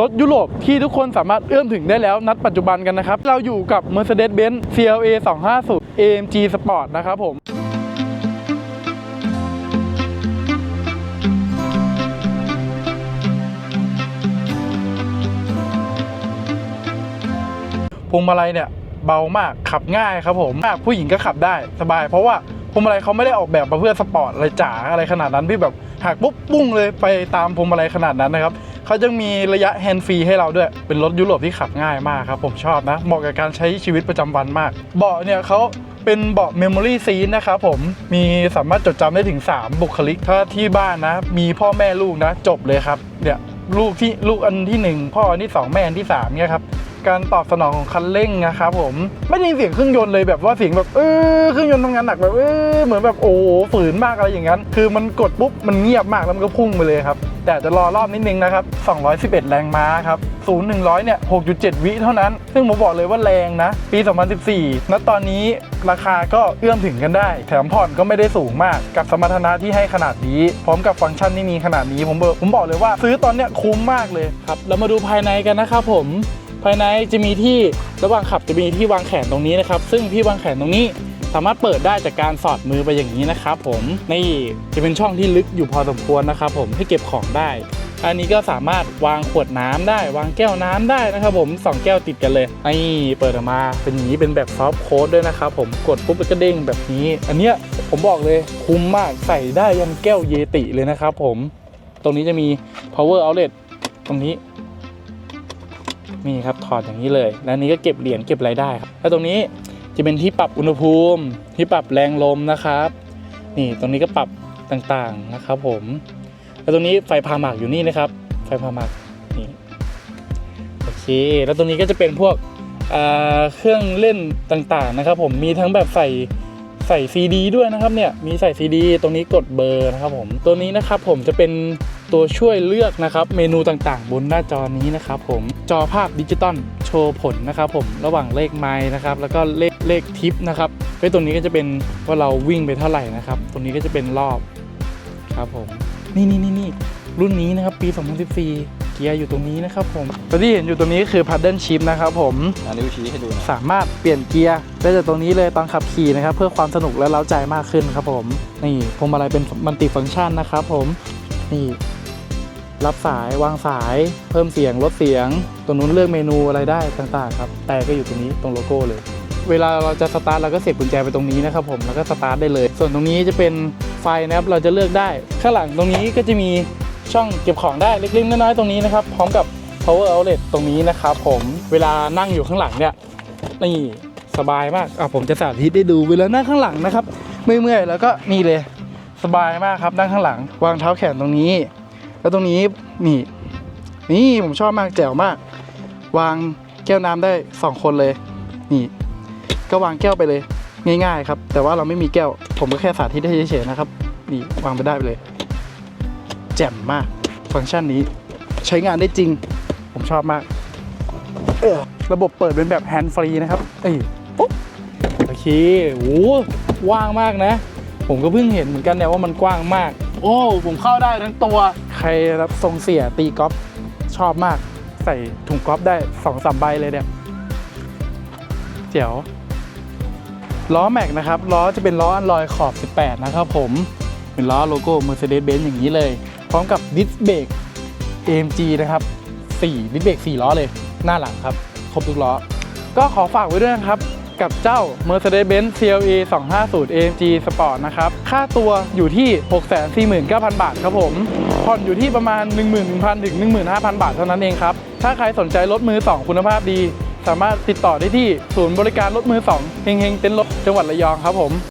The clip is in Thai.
รถยุโรปที่ทุกคนสามารถเอื้อมถึงได้แล้วนัดปัจจุบันกันนะครับ เราอยู่กับ Mercedes-Benz CLA 250 AMG Sport นะครับผมพวงมาลัยเนี่ยเบามากขับง่ายครับผมมากผู้หญิงก็ขับได้สบาย เพราะว่าพวงมาลัยเขาไม่ได้ออกแบบมาเพื่อสปอร์ตอะไรจ๋าอะไรขนาดนั้นที่แบบหักปุ๊บปุ้งเลยไปตามพวงมาลัยขนาดนั้นนะครับ เขาจะมีระยะแฮนด์ฟรีให้เราด้วย เป็นรถยุโรปที่ขับง่ายมากครับ ผมชอบนะ เหมาะกับการใช้ชีวิตประจำวันมาก เบาะเนี่ยเขาเป็นเบาะเมมโมรี่ซีนนะครับผมมีสามารถจดจำได้ถึง 3 บุคลิก ถ้าที่บ้านนะ มีพ่อแม่ลูกนะ จบเลยครับเนี่ยลูกที่ลูกอันที่หนึ่งพ่ออันที่สองแม่อันที่สามเนี่ยครับ การตอบสนองของคันเร่งนะครับผมไม่ได้ยินเสียงเครื่องยนต์เลยแบบว่าเสียงแบบเออเครื่องยนต์ทำงานหนักแบบเออเหมือนแบบโอ้โหฝืนมากอะไรอย่างนั้น คือมันกดปุ๊บมันเงียบมากแล้วมันก็พุ่งไปเลยครับแต่จะรอรอบนิดนึงนะครับ 211 แรงม้าครับ 0 100 เนี่ย 6.7 วิเท่านั้น ซึ่งผมบอกเลยว่าแรงนะ ปี 2014 ณ ตอนนี้ราคาก็เอื้อมถึงกันได้ แถมผ่อนก็ไม่ได้สูงมาก กับสมรรถนะที่ให้ขนาดนี้ พร้อมกับฟังก์ชันที่มีขนาดนี้ ผมบอกผมบอกเลยว่าซื้อตอนเนี้ยคุ้มมากเลยครับ เรามาดูภายในกันนะครับผม ภายในจะมีที่ระหว่างขับจะมีที่วางแขนตรงนี้นะครับ ซึ่งที่วางแขนตรงนี้สามารถเปิดได้จากการสอดมือไปอย่างนี้นะครับผมนี่จะเป็นช่องที่ลึกอยู่พอสมควรนะครับผมให้เก็บของได้ อันนี้ก็สามารถวางขวดน้ำได้ วางแก้วน้ำได้นะครับผมสองแก้วติดกันเลยนี่เปิดออกมาเป็นอย่างนี้เป็นแบบซอฟต์โค้ดด้วยนะครับผมกดปุ๊บก็เด้งแบบนี้ อันเนี้ยผมบอกเลยคุ้มมากใส่ได้ยันแก้วเยติเลยนะครับผม ตรงนี้จะมี power outlet ตรงนี้ นี่ครับถอดอย่างนี้เลย แล้วนี้ก็เก็บเหรียญเก็บรายได้ครับ แล้วตรงนี้จะเป็นที่ปรับอุณหภูมิ ที่ปรับแรงลมนะครับ นี่ตรงนี้ก็ปรับต่างๆนะครับ ผม แล้วตรงนี้ไฟพาหมากอยู่นี่นะครับ ไฟพาหมากนี่โอเค แล้วตรงนี้ก็จะเป็นพวกเครื่องเล่นต่างๆนะครับ ผมมีทั้งแบบใส่ ใส่ซีดีด้วยนะครับเนี่ยมีใส่ซีดีตรงนี้กดเบอร์นะครับผมตัวนี้นะครับผมจะเป็นตัวช่วยเลือกนะครับเมนูต่างๆ บนหน้าจอนี้นะครับผมจอภาพดิจิตอลโชว์ผลนะครับผมระหว่างเลขไม้นะครับแล้วก็เลขเลขทิปนะครับไว้ตรงนี้ก็จะเป็นว่าเราวิ่งไปเท่าไหร่นะครับตรงนี้ก็จะเป็นรอบครับผมนี่นี่นี่นี่รุ่นนี้นะครับปี 2014 เกียร์อยู่ตรงนี้นะครับผมตัวที่เห็นอยู่ตรงนี้คือ paddle shift นะครับผมอันนิ้วชี้ให้ดูหนะสามารถเปลี่ยนเกียร์ได้จากตรงนี้เลยตอนขับขี่นะครับเพื่อความสนุกและเล้าใจมากขึ้นครับผมนี่พวงมาลัยเป็นมัลติฟังก์ชันนะครับผมนี่รับสายวางสายเพิ่มเสียงลดเสียง ตรงนู้นเลือกเมนูอะไรได้ต่างๆครับแต่ก็อยู่ตรงนี้ตรงโลโก้เลย เวลาเราจะสตาร์ทเราก็เสียบกุญแจไปตรงนี้นะครับผมแล้วก็สตาร์ทได้เลย ส่วนตรงนี้จะเป็นไฟนะครับเราจะเลือกได้ ข้างหลังตรงนี้ก็จะมี ช่องเก็บของได้เล็กๆน้อยๆตรงนี้นะครับพร้อมกับ power outlet ตรงนี้นะครับผมเวลานั่งอยู่ข้างหลังเนี่ยนี่สบายมากอะผมจะสาธิตให้ดูเวลานั่งข้างหลังนะครับเมื่อยๆแล้วก็นี่เลยสบายมากครับนั่งข้างหลัง วางเท้าแขนตรงนี้ แล้วตรงนี้นี่นี่ผมชอบมากแจ๋วมาก วางแก้วน้ำได้สองคนเลย นี่ ก็วางแก้วไปเลย ง่ายๆครับ แต่ว่าเราไม่มีแก้ว ผมก็แค่สาธิตให้เฉยๆนะครับ นี่วางไปได้ไปเลย แจ่มมาก ฟังก์ชันนี้ใช้งานได้จริง ผมชอบมากเออระบบเปิดเป็นแบบแฮนด์ฟรีนะครับ เอ้ยปุ๊บโอเคโอ้โหว่างมากนะ ผมก็เพิ่งเห็นเหมือนกันเนี่ยว่ามันกว้างมาก โอ้ ผมเข้าได้ทั้งตัว ใครรับทรงเสียตีกอล์ฟชอบมาก ใส่ถุงกอล์ฟได้สองสามใบเลยเนี่ยเจ๋วล้อแม็กนะครับ ล้อจะเป็นล้ออันลอยขอบ 18 นะครับผม เป็นล้อโลโก้ Mercedes-Benz อย่างนี้เลยพ ร้อมกับดิสเบรก AMG นะครับ4ดิสเบรก4ล้อเลย หน้าหลังครับ ครบทุกล้อ ก็ขอฝากไว้ด้วยนะครับ กับเจ้า Mercedes-Benz CLA 250 AMG Sport นะครับ ค่าตัวอยู่ที่ 649,000 บาทครับผมผ่อนอยู่ที่ประมาณ 11,000 ถึง 15,000 บาทเท่านั้นเองครับ ถ้าใครสนใจรถมือ 2 คุณภาพดี สามารถติดต่อได้ที่ศูนย์บริการรถมือ2เฮงเฮงเต็นท์รถจังหวัดระยองครับผม